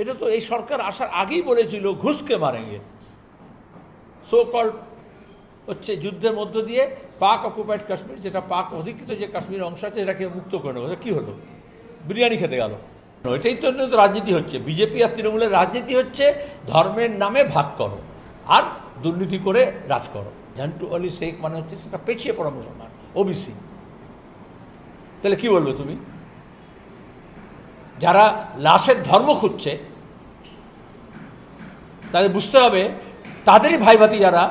এটা তো এই সরকার আসার আগেই বলেছিল, ঘুষকে মারেঙ্গে। সো কল হচ্ছে যুদ্ধের মধ্য দিয়ে পাক অকুপাইড কাশ্মীর, যেটা পাক অধিকৃত যে কাশ্মীর অংশ আছে, এটাকে মুক্ত করে নেব কী হলো? বিরিয়ানি খেতে গেল। এটাই তো রাজনীতি হচ্ছে। বিজেপি আর তৃণমূলের রাজনীতি হচ্ছে, ধর্মের নামে ভাগ করো আর দুর্নীতি করে রাজ করো। জান্টু অলি শেখ মানে হচ্ছে সেটা পেছিয়ে পড়া মুসলমান ওবিসি তাহলে কি বলবে তুমি? যারা লাশের ধর্ম খুঁজছে, তাদের বুঝতে হবে তাদেরই ভাইভাতি যারা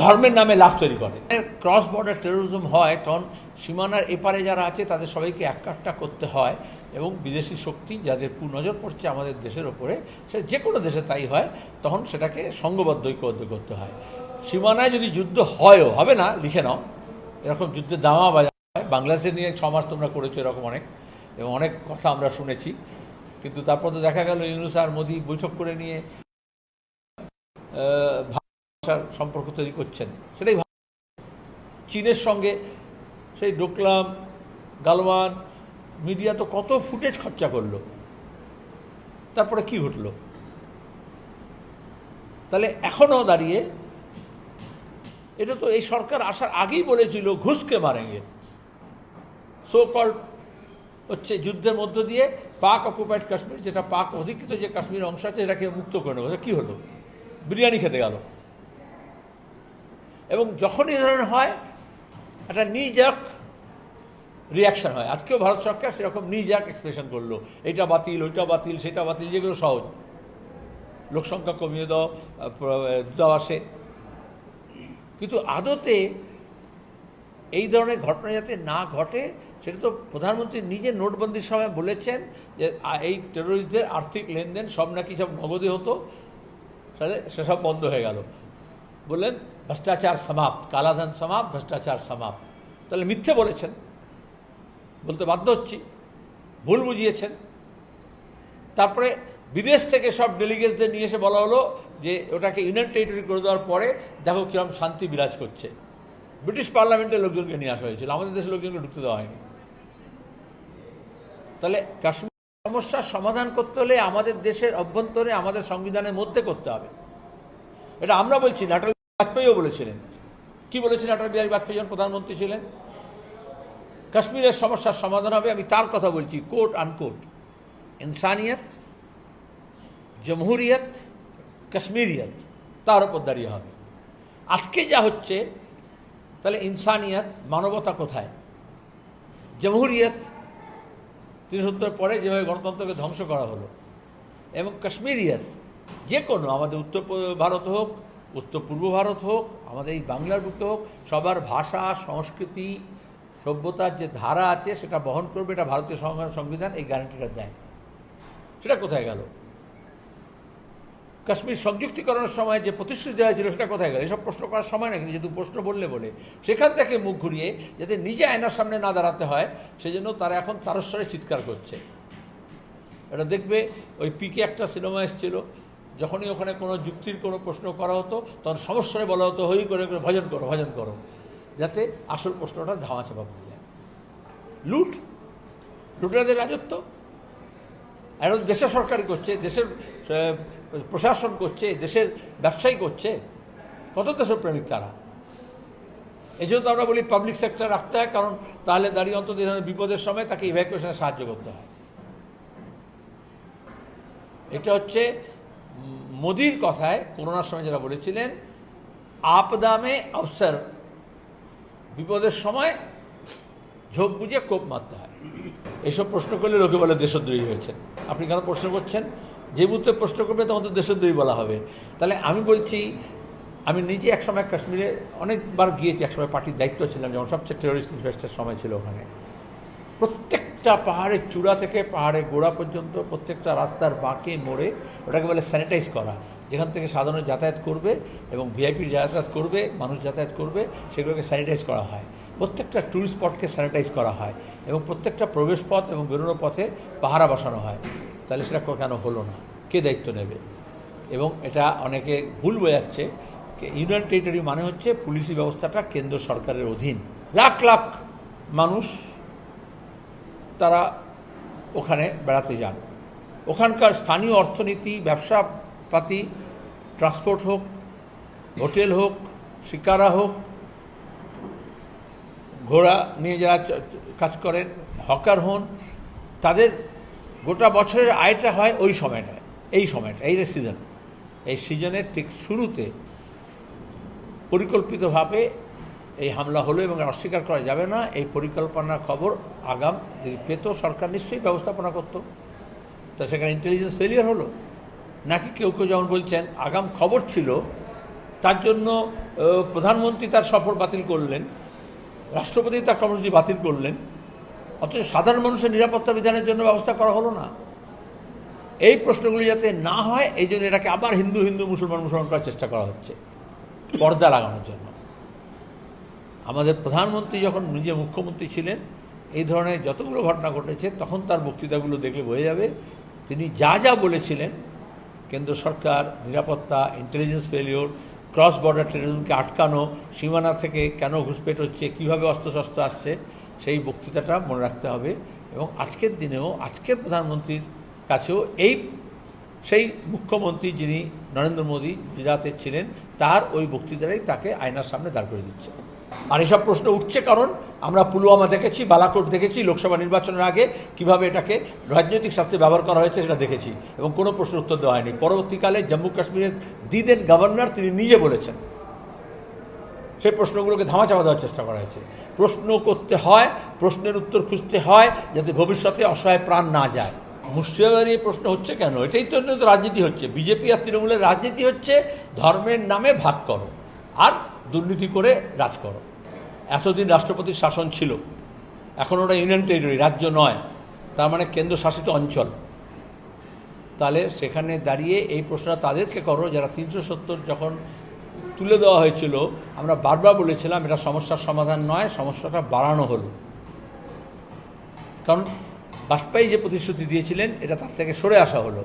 ধর্মের নামে লাশ তৈরি করে। ক্রস বর্ডার টেরোরিজম হয়, তখন সীমানার এপারে যারা আছে, তাদের সবাইকে একটা করতে হয় এবং বিদেশি শক্তি যাদের কুনজর পড়ছে আমাদের দেশের ওপরে, সে যে কোনো দেশে তাই হয়, তখন সেটাকে সঙ্গবদ্ধ, ঐক্যবদ্ধ করতে হয়। সীমানায় যদি যুদ্ধ হয়ও, হবে না, লিখে নাও, এরকম যুদ্ধের দামা বাজা হয় বাংলাদেশে নিয়ে ছ মাস তোমরা করেছ এরকম অনেক। এবং অনেক কথা আমরা শুনেছি। কিন্তু তারপর তো দেখা গেল ইউনুস আর মোদি বৈঠক করে নিয়ে ভাষার সম্পর্ক তৈরি করছেন। সেটাই। চীনের সঙ্গে সেই ডোকলাম, গালওয়ান, মিডিয়া তো কত ফুটেজ খরচা করল। তারপরে কি ঘটলো? তাহলে এখনও দাঁড়িয়ে এটা তো এই সরকার আসার আগেই বলেছিল, ঘুষকে মারেঙ্গে। সো কল হচ্ছে যুদ্ধের মধ্য দিয়ে পাক অকুপাইড কাশ্মীর, যেটা পাক অধিকৃত যে কাশ্মীর অংশ আছে, এটাকে মুক্ত করে নেব কী হলো? বিরিয়ানি খেতে গেল। এবং যখনই এই ধরনের হয়, একটা নিজাক রিয়াকশন হয়। আজকেও ভারত সরকার সেরকম নিজাক এক্সপ্রেশন করল। এটা বাতিল, ওইটা বাতিল, সেটা বাতিল, যেগুলো সহজ। লোকসংখ্যা কমিয়ে দাও দূতাবাসে কিন্তু আদতে এই ধরনের ঘটনা যাতে না ঘটে সেটা তো প্রধানমন্ত্রী নিজে নোটবন্দির সময় বলেছেন যে এই টেরোরিস্টদের আর্থিক লেনদেন সব নাকি সব নগদে হতো। তাহলে সেসব বন্ধ হয়ে গেল। বললেন, ভ্রষ্টাচার সমাপ্ত। কালাধান সমাপ্ত, ভ্রষ্টাচার সমাপ্ত। তাহলে মিথ্যে বলেছেন। বলতে বাধ্য হচ্ছি। ভুল বুঝিয়েছেন। তারপরে বিদেশ থেকে সব ডেলিগেটসদের নিয়ে এসে বলা হলো যে, ওটাকে ইউনিয়ন টেরিটরি করে দেওয়ার পরে দেখো কীরকম শান্তি বিরাজ করছে। ব্রিটিশ পার্লামেন্টের লোকজনকে নিয়ে আসা হয়েছিল। আমাদের দেশের লোকজনকে ঢুকতে দেওয়া হয়নি। তাহলে কাশ্মীর সমস্যার সমাধান করতে হলে আমাদের দেশের অভ্যন্তরে, আমাদের সংবিধানের মধ্যে করতে হবে। এটা আমরা বলছি না অটল বাজপেয়ীও বলেছিলেন। কি বলেছিলেন অটল বিহারী বাজপেয়ী যখন প্রধানমন্ত্রী ছিলেন? কাশ্মীরের সমস্যার সমাধান হবে, আমি তার কথা বলছি কোট আনকোট ইনসানিয়ত, জমহুরিয়ত, কাশ্মীরিয়ত, তার উপর দাঁড়িয়ে হবে। আজকে যা হচ্ছে, তাহলে ইনসানিয়ত, মানবতা কোথায়? জমহুরিয়ত তিনসত্তর পরে যেভাবে গণতন্ত্রকে ধ্বংস করা হলো, এবং কাশ্মীরিয়াত যে কোনো, আমাদের উত্তর ভারত হোক, উত্তর পূর্ব ভারত হোক, আমাদের এই বাংলার বুকে হোক, সবার ভাষা, সংস্কৃতি সভ্যতার যে ধারা আছে সেটা বহন করবে, এটা ভারতীয় সংবিধান এই গ্যারান্টিটা দেয়। সেটা কোথায় গেল? কাশ্মীর সংযুক্তিকরণের সময় যে প্রতিশ্রুতি দেওয়া হয়েছিল, সেটা কোথায় গেল? এসব প্রশ্ন করার সময় না কিন্তু যেহেতু প্রশ্ন বললে বলে। সেখান থেকে মুখ ঘুরিয়ে যাতে নিজে আয়নার সামনে না দাঁড়াতে হয়, সেজন্য তারা এখন তারস্বরে চিৎকার করছে। এটা দেখবে, ওই পিকে একটা সিনেমা এসেছিল, যখনই ওখানে কোনো যুক্তির কোনো প্রশ্ন করা হতো, তখন সমস্যায় বলা হতো, হই করে করে, ভজন করো ভজন করো। যাতে আসল প্রশ্নটা ধামা চাপা পড়ে যায়। লুট, লুটেরাদের রাজত্ব। এখন দেশের সরকারি করছে, দেশের প্রশাসন করছে, দেশের ব্যবসায়ী করছে, কত দেশের প্রেমিক তারা। এই জন্য আমরা বলি পাবলিক সেক্টর রাখতে হয়, কারণ তাহলে দাঁড়িয়ে অন্তত বিপদের সময় তাকে ইভ্যাকুয়েশনে সাহায্য করতে হয়। এটা হচ্ছে মোদির কথায় করোনার সময় যারা বলেছিলেন আপদামে অবসর। বিপদের সময় ঝোঁক বুঝে কোপ মারতে হয়। এইসব প্রশ্ন করলে লোকে বলে দেশদ্রোহী হয়েছেন। আপনি কেন প্রশ্ন করছেন? যে মুহূর্তে প্রশ্ন করবে, তখন তো দেশদ্রোহী বলা হবে। তাহলে আমি বলছি, আমি নিজে একসময় কাশ্মীরে অনেকবার গিয়েছি, একসময় পার্টির দায়িত্ব ছিলাম যেমন সবচেয়ে টেরোরিস্ট ইনভেস্টের সময় ছিল ওখানে। প্রত্যেকটা পাহাড়ের চূড়া থেকে, পাহাড়ের গোড়া পর্যন্ত, প্রত্যেকটা রাস্তার বাঁকে মোড়ে ওটাকে বলে স্যানিটাইজ করা। যেখান থেকে সাধারণ যাতায়াত করবে এবং ভিআইপির যাতায়াত করবে, মানুষ যাতায়াত করবে, সেগুলোকে স্যানিটাইজ করা হয়। প্রত্যেকটা ট্যুরিস্ট স্পটকে স্যানিটাইজ করা হয় এবং প্রত্যেকটা প্রবেশ পথ এবং বেরোনোর পথে পাহারা বসানো হয়। তাহলে সেটা কেন হলো না। কে দায়িত্ব নেবে? এবং এটা অনেকে ভুল বোঝাচ্ছে ইউনিয়ন টেরিটরি মানে হচ্ছে পুলিশি ব্যবস্থাটা কেন্দ্র সরকারের অধীন। লাখ লাখ মানুষ তারা ওখানে বেড়াতে যান। ওখানকার স্থানীয় অর্থনীতি ব্যবসা পাতি ট্রান্সপোর্ট হোক, হোটেল হোক, শিকারা হোক, ঘোড়া নিয়ে যারা কাজ করেন, হকার হন, তাদের গোটা বছরের আয়টা হয় ওই সময়টায়, এই সময়টা এই যে সিজন এই সিজনের ঠিক শুরুতে পরিকল্পিতভাবে এই হামলা হলো এবং অস্বীকার করা যাবে না। এই পরিকল্পনার খবর আগাম, যদি পেত, সরকার নিশ্চয়ই ব্যবস্থাপনা করত। তা সেখানে ইন্টেলিজেন্স ফেলিয়ার হলো। নাকি কেউ কেউ যেমন বলছেন, আগাম খবর ছিল, তার জন্য প্রধানমন্ত্রী তার সফর বাতিল করলেন, রাষ্ট্রপতি তার কর্মসূচি বাতিল করলেন। অথচ সাধারণ মানুষের নিরাপত্তা বিধানের জন্য ব্যবস্থা করা হলো না। এই প্রশ্নগুলি যাতে না হয়, এই জন্য এটাকে আবার হিন্দু হিন্দু মুসলমান মুসলমান করার চেষ্টা করা হচ্ছে, পর্দা লাগানোর জন্য। আমাদের প্রধানমন্ত্রী যখন নিজে মুখ্যমন্ত্রী ছিলেন, এই ধরনের যতগুলো ঘটনা ঘটেছে, তখন তার বক্তৃতাগুলো দেখলে বোঝা যাবে, তিনি যা যা বলেছিলেন, কেন্দ্র সরকার, নিরাপত্তা ইন্টেলিজেন্স ফেলিওর ক্রস বর্ডার টেরোরিজমকে আটকানো, সীমানা থেকে কেন ঘুষপেট হচ্ছে, কীভাবে অস্ত্রশস্ত্র আসছে সেই বক্তৃতাটা মনে রাখতে হবে এবং আজকের দিনেও আজকের প্রধানমন্ত্রীর কাছেও এই সেই মুখ্যমন্ত্রী যিনি নরেন্দ্র মোদী গুজরাতের ছিলেন, তার ওই বক্তৃতাটাই তাকে আয়নার সামনে দাঁড় করে দিচ্ছে। আর এসব প্রশ্ন উঠছে কারণ আমরা পুলওয়ামা দেখেছি, বালাকোট দেখেছি, লোকসভা নির্বাচনের আগে কীভাবে এটাকে রাজনৈতিক স্বার্থে ব্যবহার করা হয়েছে সেটা দেখেছি এবং কোনো প্রশ্নের উত্তর দেওয়া হয়নি। পরবর্তীকালে জম্মু কাশ্মীরের দিদেন গভর্নর তিনি নিজে বলেছেন। সেই প্রশ্নগুলোকে ধামাচাপা দেওয়ার চেষ্টা করা হয়েছে। প্রশ্ন করতে হয়, প্রশ্নের উত্তর খুঁজতে হয়, যাতে ভবিষ্যতে অসহায় প্রাণ না যায়। মুর্শিদাবাদের এই প্রশ্ন হচ্ছে কেন? এটাই তো রাজনীতি হচ্ছে। বিজেপি আর তৃণমূলের রাজনীতি হচ্ছে, ধর্মের নামে ভাগ করো আর দুর্নীতি করে রাজ করো। এতদিন রাষ্ট্রপতির শাসন ছিল। এখন ওটা ইউনিয়ন টেরিটরি, রাজ্য নয়। তার মানে কেন্দ্রশাসিত অঞ্চল। তাহলে সেখানে দাঁড়িয়ে এই প্রশ্নটা তাদেরকে করো, যারা তিনশো সত্তর যখন তুলে দেওয়া হয়েছিল। আমরা বারবার বলেছিলাম, এটা সমস্যার সমাধান নয়, সমস্যাটা বাড়ানো হলো। কারণ বাজপেয়ী যে প্রতিশ্রুতি দিয়েছিলেন, এটা তার থেকে সরে আসা হলো।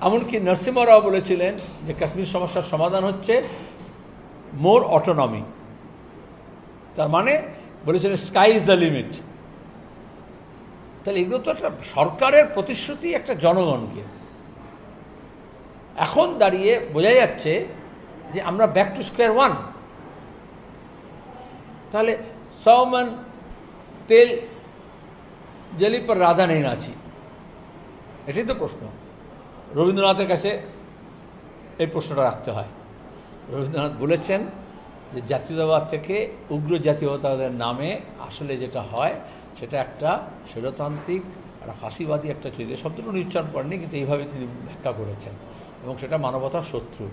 এমনকি নরসিংহ রাও বলেছিলেন যে কাশ্মীর সমস্যার সমাধান হচ্ছে মোর অটোনমি। তার মানে বলেছিলেন, স্কাই ইজ দ্য লিমিট। তাহলে এগুলো তো একটা সরকারের প্রতিশ্রুতি একটা জনগণকে। এখন দাঁড়িয়ে বোঝা যাচ্ছে যে আমরা ব্যাক টু স্কোয়ার ওয়ান তাহলে সৌমন তেল, জলি পর রাধা নেই নাচি। এটাই তো প্রশ্ন। রবীন্দ্রনাথের কাছে এই প্রশ্নটা রাখতে হয়। রবীন্দ্রনাথ বলেছেন যে জাতীয়তাবাদ থেকে উগ্র জাতীয়তাবাদের নামে আসলে যেটা হয়, সেটা একটা স্বৈরতান্ত্রিক একটা ফাঁসিবাদী একটা চরিত্র শব্দটা উনি উচ্চারণ করেননি, কিন্তু এইভাবে তিনি ব্যাখ্যা করেছেন। এবং সেটা মানবতার শত্রু,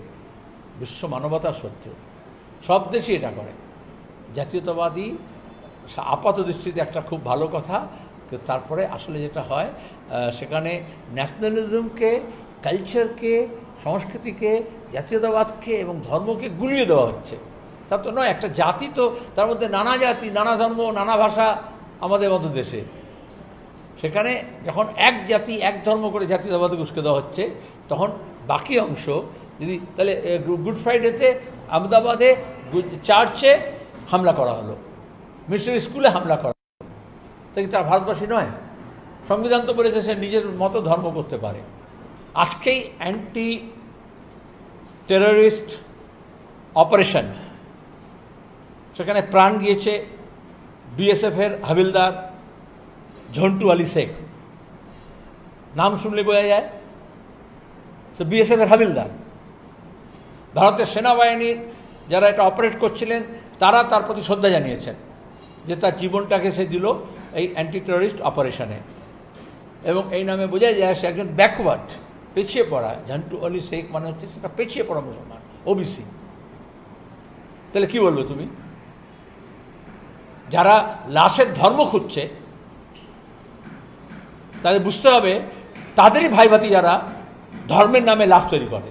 বিশ্ব মানবতার শত্রু। সব দেশই এটা করে। জাতীয়তাবাদী আপাত দৃষ্টিতে একটা খুব ভালো কথা তারপরে আসলে যেটা হয় সেখানে ন্যাশনালিজমকে কালচারকে সংস্কৃতিকে, জাতীয়তাবাদকে এবং ধর্মকে গুলিয়ে দেওয়া হচ্ছে। তা তো নয়, একটা জাতি তো, তার মধ্যে নানা জাতি, নানা ধর্ম, নানা ভাষা আমাদের মতো দেশে। সেখানে যখন এক জাতি, এক ধর্ম করে জাতীয়তাবাদে উস্কে দেওয়া হচ্ছে, তখন বাকি অংশ, যদি তাহলে গুড ফ্রাইডেতে, আহমেদাবাদে চার্চে হামলা করা হলো। মিশনারি স্কুলে হামলা করা হলো। তা কি তার ভারতবাসী নয়? সংবিধান তো বলেছে সে নিজের মতো ধর্ম করতে পারে। আজকেই অ্যান্টি টেররিস্ট অপারেশন সেখানে প্রাণ গিয়েছে বিএসএফের হাবিলদার ঝন্টু আলী শেখ। নাম শুনলে বোঝা যায়। সে বিএসএফের হাবিলদার। ভারতের সেনাবাহিনীর যারা এটা অপারেট করছিলেন, তারা তার প্রতি শ্রদ্ধা জানিয়েছেন যে তার জীবনটাকে সে দিল এই অ্যান্টি টেররিস্ট অপারেশনে এবং এই নামে বোঝা যায়, সে একজন ব্যাকওয়ার্ড পেছিয়ে পড়া, ঝন্টু আলী শেখ মানে হচ্ছে সেটা পেছিয়ে পড়া মুসলমান ওবিসি তাহলে কি বলবে তুমি? যারা লাশের ধর্ম খুঁজছে, তাদের বুঝতে হবে, তাদেরই ভাই ভাতি যারা ধর্মের নামে লাশ তৈরি করে।